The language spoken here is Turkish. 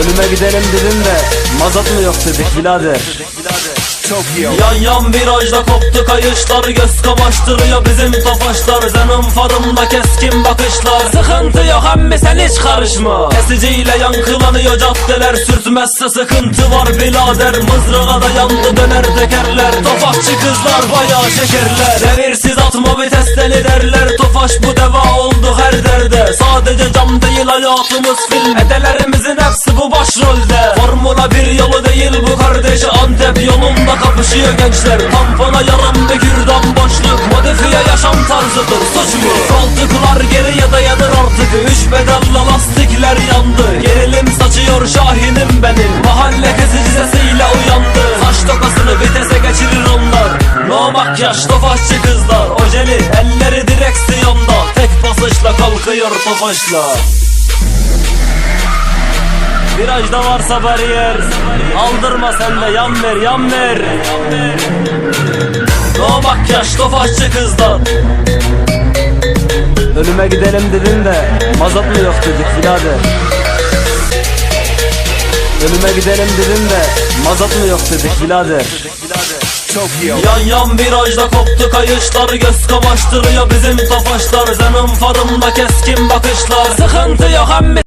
Ölüme gidelim dedim de mazot mu yok dedik birader. Yan yan virajda koptu kayışlar Göz kamaştırıyor bizim tofaşlar. Zenon farımda keskin bakışlar. Sıkıntı yok emmi sen hiç karışma. Kesiciyle yankılanıyor caddeler Sürtmezse sıkıntı var birader. Mızrağa da yandı döner tekerler. Tofakçı kızlar bayağı şekerler. Devirsiz atma vitesleri derler. Tofaş bu deva oldu her derde. Sadece cam değil hayatımız film. bu Formula bir yolu değil bu kardeş Antep yolunda kapışıyor gençler. Tampona yaran bir kürdan boşluk Modifiye yaşam tarzıdır suç mu? Koltuklar geriye dayanır artık Üç pedalla lastikler yandı. Gerilim saçıyor şahinim benim Mahalle kesici sesiyle uyandı. Saç tokasını vitese geçirir onlar No makyaj tofaşçı kızlar. Ojeli elleri direksiyonda Tek basışla kalkıyor tofaşla Virajda varsa bariyer Aldırma sen de yan ver yan ver. No makyaj tofaşçı kızlar. Ölüme gidelim dedim de mazot mu yok dedik birader. Ölüme gidelim dedim de mazot mu yok dedik birader. Yan yan virajda koptu kayışlar Göz kamaştırıyor bizim tofaşlar. Zenon farımda keskin bakışlar. Sıkıntı yok emmi